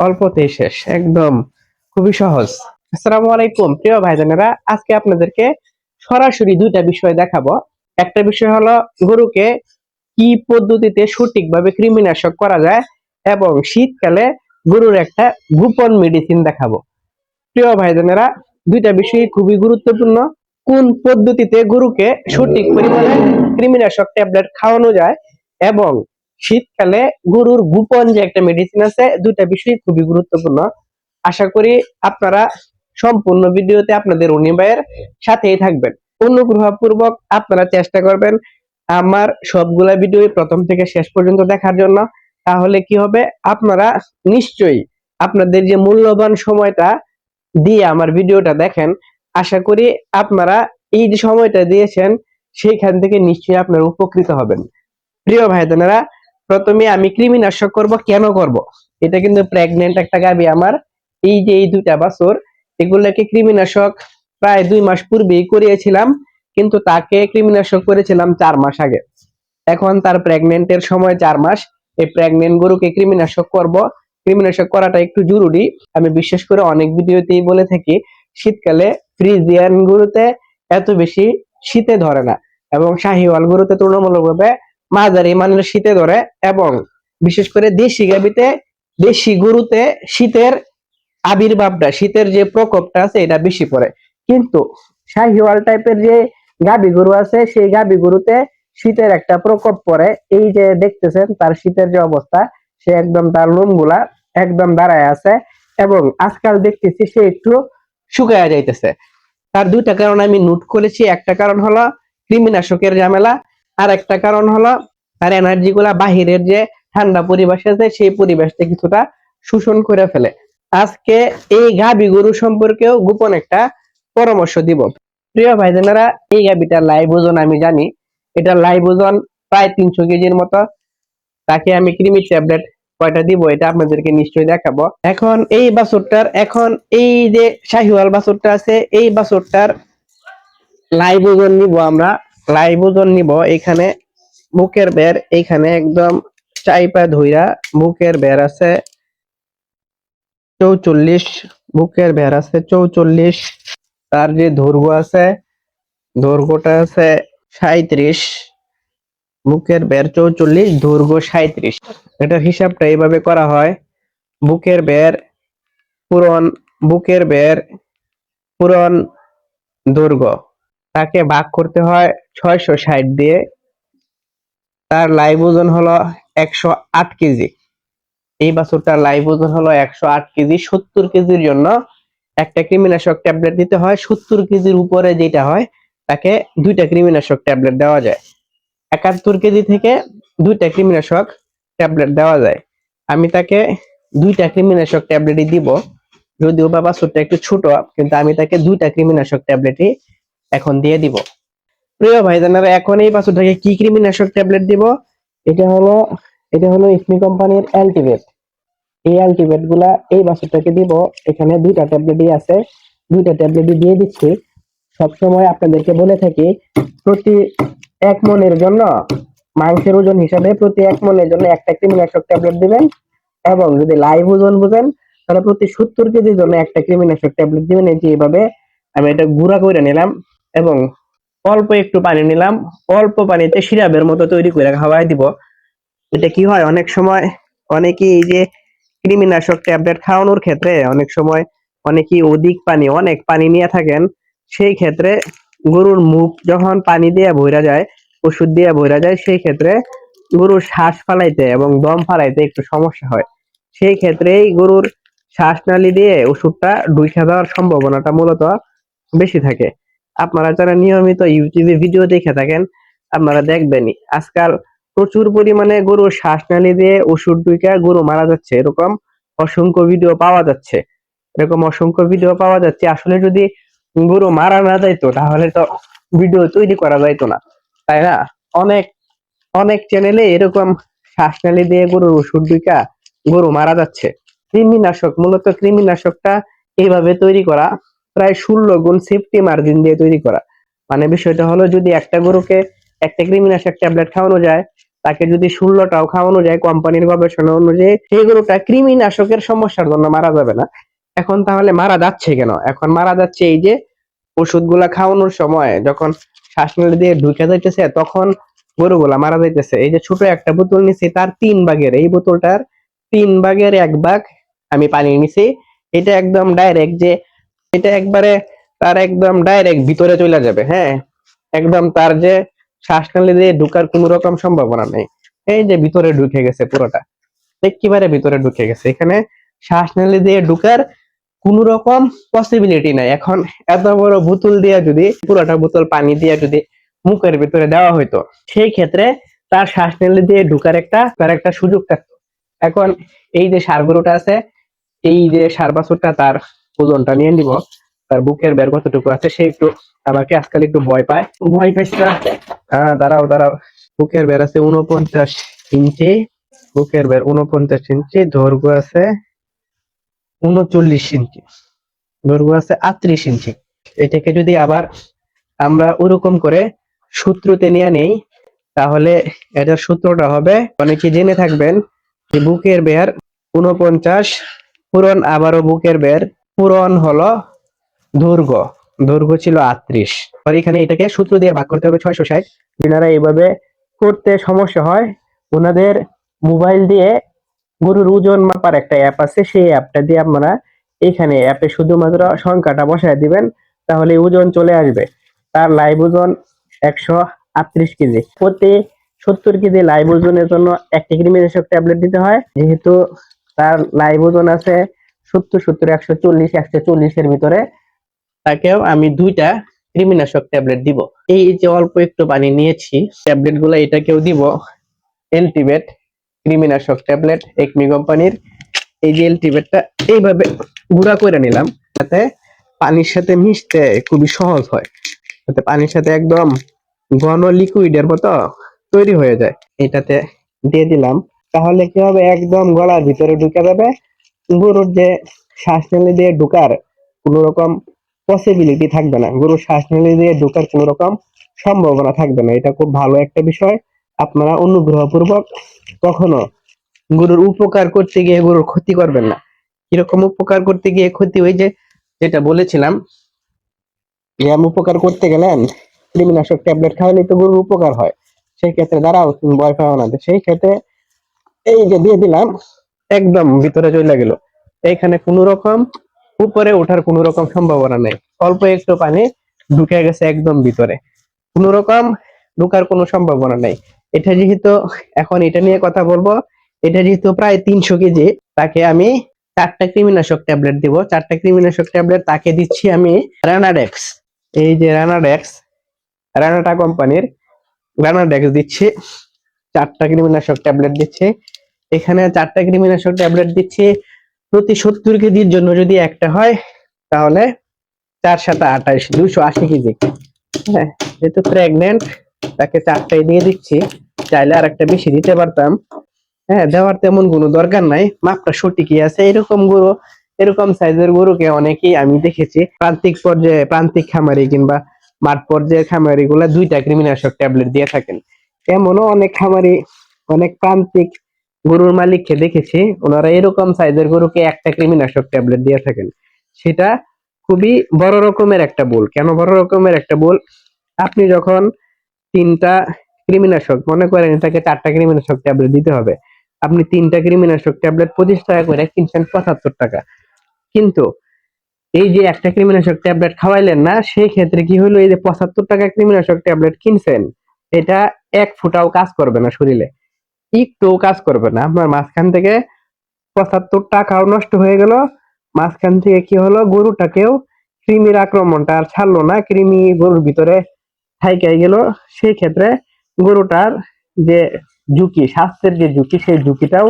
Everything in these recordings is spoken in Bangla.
অল্পতেই শেষ, একদম খুবই সহজ। আসসালামু আলাইকুম, প্রিয় ভাইজানেরা, আজকে আপনাদেরকে সরাসরি দুইটা বিষয় দেখাবো। একটা বিষয় হলো গরুকে কি পদ্ধতিতে সঠিকভাবে কৃমিনাশক করা যায় এবং শীতকালে গরুর একটা গোপন মেডিসিন দেখাবো। প্রিয় ভাইজানেরা, দুইটা বিষয় খুবই গুরুত্বপূর্ণ। কোন পদ্ধতিতে গরুকে সঠিক পরিমাণে কৃমিনাশক ট্যাবলেট খাওয়ানো যায় এবং শীতকালে গরুর গোপন যে একটা মেডিসিন আছে, দুইটা বিষয় খুবই গুরুত্বপূর্ণ। আশা করি আপনারা সম্পূর্ণ ভিডিওতে আপনাদের অনিবায়ের সাথেই থাকবেন। অনুগ্রহপূর্বক আপনারা চেষ্টা করবেন আমার সবগুলা ভিডিও প্রথম থেকে শেষ পর্যন্ত দেখার জন্য। তাহলে কি হবে? আপনারা নিশ্চয়ই আপনাদের যে মূল্যবান সময়টা দিয়ে আমার ভিডিওটা দেখেন, আশা করি আপনারা এই যে সময়টা দিয়েছেন, সেইখান থেকে নিশ্চয়ই আপনারা উপকৃত হবেন। প্রিয় ভাই বোনেরা প্রথমে আমি কৃমিনাশক করব, কেন করব? এটা কিন্তু প্রেগনেন্ট একটা গাবি আমার। এই যে এই দুইটা বছর, এগুলোকে কৃমিনাশক প্রায় দুই মাস পূর্বেই করিয়েছিলাম, কিন্তু তাকে কৃমিনাশক করেছিলাম চার মাস আগে। এখন তার প্রেগনেন্টের সময় চার মাস। এই প্রেগনেন্ট গরুকে কৃমিনাশক করব। কৃমিনাশক করাটা একটু জরুরি। আমি বিশেষ করে অনেক ভিডিওতেই বলে থাকি, শীতকালে ফ্রিজিয়ান গরুতে এত বেশি শীতে ধরে না। এবং শাহিওয়াল গরুতে তুলনামূলকভাবে মাঝারি মানের শীতে ধরে এবং বিশেষ করে দেশি গাবিতে দেশি গরুতে শীতের আবির্ভাবটা, শীতের যে প্রকোপটা আছে এটা বেশি পড়ে। কিন্তু শাহিওয়াল টাইপের যে গাবি গরু আছে, সেই গাবি গরুতে শীতের একটা প্রকোপ পড়ে। এই যে দেখতেছেন, তার শীতের যে অবস্থা, সে একদম তার লোমগুলা একদম দাঁড়ায় আছে এবং আজকাল দেখতেছি সে একটু শুকায়া যাইতেছে। তার দুইটা কারণ আমি নোট করেছি। একটা কারণ হলো কৃমিনাশকের ঝামেলা আর একটা কারণ হলো, তার এনার্জি গুলা বাহিরের যে ঠান্ডা পরিবেশ আছে, সেই পরিবেশটা কিছুটা শোষণ করে ফেলে। আজকে এই গাবি গরু সম্পর্কেও গোপন একটা পরামর্শ দিব। প্রিয় ভাইজানেরা, এই গাবিটার লাইভ ওজন আমি জানি। এটা লাইভ ওজন প্রায় তিনশো কেজির মতো। তাকে আমি ক্রিমি ট্যাবলেট কয়টা দিব, এটা আপনাদেরকে নিশ্চয়ই দেখাবো। এখন এই বাছুরটার, এখন এই যে শাহিওয়াল বাছুরটা আছে, এই বাছুরটার লাইভ ওজন নিব আমরা লাইভ নিব, এখানে বুকের বের এইখানে একদম চাইপা ধইরা বুকের বের আছে চৌচল্লিশ, বুকের বের আছে চৌচল্লিশ, তার যে দৈর্ঘ্য আছে দৈর্ঘ্যটা আছে সাঁইত্রিশ, বুকের বের চৌচল্লিশ দৈর্ঘ্য সাঁইত্রিশ। এটার হিসাবটা এইভাবে করা হয়, বুকের বের, পূরণ, বুকের বের, পূরণ দৈর্ঘ্য তাকে ভাগ করতে হয় ছয়শো ষাট দিয়ে। তার লাইভ ওজন হলো একশো আট কেজি। এই বাছুরটার লাইভ ওজন হলো একশো আট কেজি, সত্তর কেজির জন্য একটা কৃমিনাশক ট্যাবলেট দিতে হয়। সত্তর কেজির উপরে যেটা হয়, তাকে দুইটা কৃমিনাশক ট্যাবলেট দেওয়া যায়। একাত্তর কেজি থেকে দুইটা কৃমিনাশক ট্যাবলেট দেওয়া যায়। আমি তাকে দুইটা কৃমিনাশক ট্যাবলেটই দিব। যদিও বা বাছুরটা একটু ছোট, কিন্তু আমি তাকে দুইটা কৃমিনাশক ট্যাবলেটই এখন দিয়ে দিব। প্রিয় ভাই জানারা এখন এই বাছুরটাকে কি কৃমিনাশক ট্যাবলেট দিব? এটা হলো এটা হলো ইসমি কোম্পানির অ্যালটিভেট। এই অ্যালটিভেটগুলা এই বাছুরটাকে দিব। এখানে দুইটা ট্যাবলেটই আছে। দুইটা ট্যাবলেটই দিয়ে দিচ্ছি। সবসময় আপনাদেরকে বলে থাকি, প্রতি এক মনের জন্য, মাংসের ওজন হিসাবে প্রতি এক মনের জন্য একটা কৃমিনাশক ট্যাবলেট দিবেন। এবং যদি লাইভ ওজন বুঝেন, তাহলে প্রতি সত্তর কেজির জন্য একটা কৃমিনাশক ট্যাবলেট দিবেন। এই যে এইভাবে, আমি এটা গুঁড়া করে নিলাম। এবং অল্প একটু পানি নিলাম। অল্প পানিতে সিরাপের মতো তৈরি করে খাওয়াই দিব। এটা কি হয়? অনেক সময় অনেকেই এই যে কৃমিনাশক ট্যাবলেট খাওয়ানোর ক্ষেত্রে অনেক সময় অনেকেই অধিক পানি, অনেক পানি নিয়ে থাকেন। সেই ক্ষেত্রে গরুর মুখ যখন পানি দিয়ে ভরা যায়, ওষুধ দিয়ে ভরা যায়, সেই ক্ষেত্রে গরুর শ্বাস ফালাইতে এবং দম ফালাইতে একটু সমস্যা হয়। সেই ক্ষেত্রেই গরুর শ্বাসনালী দিয়ে ওষুধটা ঢুকে দেওয়ার সম্ভাবনাটা মূলত বেশি থাকে। আপনারা যারা নিয়মিত ইউটিউবে ভিডিও দেখে থাকেন, আপনারা দেখবেনই। আজকাল প্রচুর পরিমাণে গরুর শ্বাসনালী দিয়ে ওষুধ ঢুকে গরু মারা যাচ্ছে। এরকম অসংখ্য ভিডিও পাওয়া যাচ্ছে। এরকম অসংখ্য ভিডিও পাওয়া যাচ্ছে। আসলে যদি গরু মারা না যাইতো, তাহলে তো ভিডিও তৈরি করা যাইতো না। তাই না? অনেক অনেক চ্যানেলে এরকম শ্বাসনালী দিয়ে গরুর ওষুধ ঢুকা গরু মারা যাচ্ছে। কৃমিনাশক, মূলত কৃমিনাশকটা এইভাবে তৈরি করা প্রায় ষোলো গুণ সেফটি মার্জিন দিয়ে তৈরি করা। মানে বিষয়টা হলো, যদি একটা গরুকে একটা কৃমিনাশক ট্যাবলেট খাওয়ানো যায়, তাকে যদি ষোলোটাও খাওয়ানো যায় কোম্পানির গবেষণা অনুযায়ী, সেই গরুটা কৃমিনাশকের সমস্যার জন্য মারা যাবে না। এখন তাহলে মারা যাচ্ছে কেন? এখন মারা যাচ্ছে এই যে ওষুধগুলা খাওয়ানোর সময়, যখন শ্বাসনালী দিয়ে ঢুকে যাইতেছে, তখন গরুগুলা মারা যাইতেছে। এই যে ছোট একটা বোতল নিছি, তার তিন ভাগের। এই বোতলটার তিন ভাগের এক ভাগ আমি পানি নিছি। এটা একদম ডাইরেক্ট যে এটা একবারে তার একদম ডাইরেক্ট ভিতরে চলে যাবে হ্যাঁ? একদম তার যে শ্বাসনালী দিয়ে ঢুকার কোনো রকম সম্ভাবনা নেই। এই যে ভিতরে ঢুকে গেছে পুরোটা, একেবারে ভিতরে ঢুকে গেছে। এখানে শ্বাসনালী দিয়ে ঢুকার কোন রকম পসিবিলিটি নাই। এখন এত বড় বোতল দিয়ে যদি, পুরোটা বোতল পানি দিয়ে যদি মুখের ভিতরে দেওয়া হইতো, সেই ক্ষেত্রে তার শ্বাসনালী দিয়ে ঢুকার একটা, তার একটা সুযোগ থাকতো। এখন এই যে সার আছে, এই যে সারবাসুরটা তার ওজনটা নিয়ে নিব। তার বুকের বের কতটুকু আছে সে একটু আমাকে আজকাল একটু ভয় পায়। ভয় পাইছে? হ্যাঁ দাঁড়াও দাঁড়াও। বুকের বের আছে উনপঞ্চাশ ইঞ্চি। বুকের বের উনপঞ্চাশ ইঞ্চি দৈর্ঘ্য আছে উনচল্লিশ ইঞ্চি। দৈর্ঘ্য আছে আটত্রিশ ইঞ্চি। এটাকে যদি আবার আমরা ওরকম করে সূত্রতে নিয়ে নেই তাহলে এটার সূত্রটা হবে অনেকে জেনে থাকবেন যে বুকের বের উনপঞ্চাশ পূরণ আবারও বুকের বের পূরণ হলো দৈর্ঘ্য দৈর্ঘ্য ছিল আটত্রিশ। আর এখানে এটাকে সূত্র দিয়ে ভাগ করতে হবে ছয়শো ষাট। যেনারা এইভাবে করতে সমস্যা হয়, ওনাদের মোবাইল দিয়ে গরুর ওজন মাপার একটা অ্যাপ আছে। সেই অ্যাপটা দিয়ে আপনারা এখানে অ্যাপে শুধুমাত্র সংখ্যাটা বসায় দিবেন, তাহলে ওজন চলে আসবে। তার লাইভ ওজন একশো আটত্রিশ কেজি। প্রতি সত্তর কেজি লাইভ ওজনের জন্য একটি কৃমিনাশক ট্যাবলেট দিতে হয়। যেহেতু তার লাইভ ওজন আছে সত্তর সত্তর, একশো চল্লিশ, একশো চল্লিশের ভিতরে তাকেও আমি দুইটা কৃমিনাশক ট্যাবলেট দিব। এই যে অল্প একটু পানি নিয়েছি ট্যাবলেটগুলো এটাকেও দিব। এলটিবেট কৃমিনাশক ট্যাবলেট, একমি কোম্পানির। এই যে এলটিবেটটা এইভাবে গুঁড়া করে নিলাম, যাতে পানির সাথে মিশতে খুবই সহজ হয়। যাতে পানির সাথে একদম ঘন লিকুইডের মতো তৈরি হয়ে যায়। এটাতে দিয়ে দিলাম। তাহলে কি হবে? একদম গলার ভিতরে ঢুকে যাবে। গরুর যে শ্বাসনালী দিয়ে ঢুকার কোনো রকম পসিবিলিটি থাকবে না। গরুর শ্বাসনালী দিয়ে ঢুকার কোনো রকম সম্ভাবনা থাকবে না। এটা খুব ভালো একটা বিষয়। আপনারা অনুগ্রহপূর্বক কখনো গরুর উপকার করতে গিয়ে গরুর ক্ষতি করবেন না। কীরকম উপকার করতে গিয়ে ক্ষতি ওই যে যেটা বলেছিলাম, ব্যায়াম উপকার করতে গেলেন, কৃমিনাশক ট্যাবলেট খাওয়ালে তো গরুর উপকার হয়। সেই ক্ষেত্রে দাঁড়াও ভয় পাও না। সেই ক্ষেত্রে এই যে দিয়ে দিলাম একদম ভিতরে চলে গেল। এইখানে কোনো রকম, উপরে ওঠার কোনো রকম সম্ভাবনা নেই। অল্প একটু পানি ঢুকে গেছে একদম ভিতরে। কোনো রকম ঢুকার কোনো সম্ভাবনা নেই। এটা যেহেতু, এখন এটা নিয়ে কথা বলব, এটা যেহেতু প্রায় তিনশো কেজি, তাকে আমি চারটা কৃমিনাশক ট্যাবলেট দিব। চারটা কৃমিনাশক ট্যাবলেট তাকে দিচ্ছি আমি রানাডেক্স এই যে রানাডেক্স রানাটা কোম্পানির রানাডেক্স দিচ্ছি। চারটা কৃমিনাশক ট্যাবলেট দিচ্ছি। এখানে চারটা কৃমিনাশক ট্যাবলেট দিচ্ছি। প্রতি সত্তর কেজির জন্য যদি একটা হয়, তাহলে চার সাত আঠাশ, দুশো আশি কেজি। হ্যাঁ যেহেতু প্রেগনেন্ট তাকে চারটাই দিয়ে দিচ্ছি। চাইলে আর একটা বেশি দিতে পারতাম। হ্যাঁ দেওয়ার তেমন কোনো দরকার নাই। মাপটা সঠিকই আছে। এরকম গরু, এরকম সাইজের গরুকে অনেকেই আমি দেখেছি। প্রান্তিক পর্যায়ে, প্রান্তিক খামারি কিংবা মাঠ পর্যায়ের খামারি গুলা দুইটা কৃমিনাশক ট্যাবলেট দিয়ে থাকেন। এমনও অনেক খামারি, অনেক প্রান্তিক গরুর মালিককে দেখেছি, ওনারা এরকম সাইজের গরুকে একটা কৃমিনাশক ট্যাবলেট দিয়ে থাকেন। সেটা খুবই বড় রকমের একটা ভুল কেন বড় রকমের একটা ভুল আপনি যখন তিনটা কৃমিনাশক, মনে করেন এটাকে চারটা কৃমিনাশক ট্যাবলেট দিতে হবে, আপনি তিনটা কৃমিনাশক ট্যাবলেট পঁচিশ টাকা করে কিনছেন পঁচাত্তর টাকা। কিন্তু এই যে একটা কৃমিনাশক ট্যাবলেট খাওয়াইলেন না, সেই ক্ষেত্রে কি হলো এই যে পঁচাত্তর টাকা কৃমিনাশক ট্যাবলেট কিনছেন, এটা এক ফুটাও কাজ করবে না শরীরে। একটু কাজ করবে না। আপনার মাঝখান থেকে পঁচাত্তর টাকাও নষ্ট হয়ে গেল। মাঝখান থেকে কি হলো? গরুটাকেও কৃমির আক্রমণটা আর ছাড়লো না। কৃমি গরুর ভিতরে থাইকাই গেল। সেই ক্ষেত্রে গরুটার যে ঝুঁকি স্বাস্থ্যের যে ঝুঁকি সেই ঝুঁকিটাও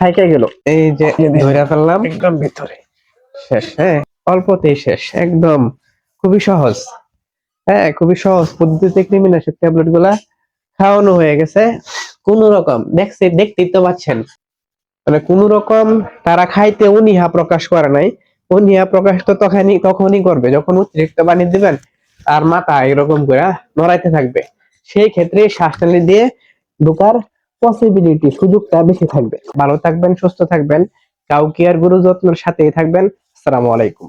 থাইকাই গেল। এই যে ধরে ফেললাম। একদম ভিতরে। শেষ হ্যাঁ? অল্পতেই শেষ। একদম খুবই সহজ। হ্যাঁ খুবই সহজ পদ্ধতিতে কৃমিনাশক ট্যাবলেটগুলা খাওয়ানো হয়ে গেছে। কোন রকম দেখছে দেখতেই তো পাচ্ছেন। মানে কোন রকম তারা খাইতে অনীহা প্রকাশ করে নাই। অনীহা প্রকাশ তো তখনই তখনই করবে, যখন অতিরিক্ত পানি দিবেন আর মাথা এরকম করে নড়াইতে থাকবে। সেই ক্ষেত্রে শ্বাসনালী দিয়ে ঢোকার পসিবিলিটি সুযোগটা বেশি থাকবে। ভালো থাকবেন, সুস্থ থাকবেন। কাউকে আর গুরু যত্নের সাথেই থাকবেন। আসসালামু আলাইকুম।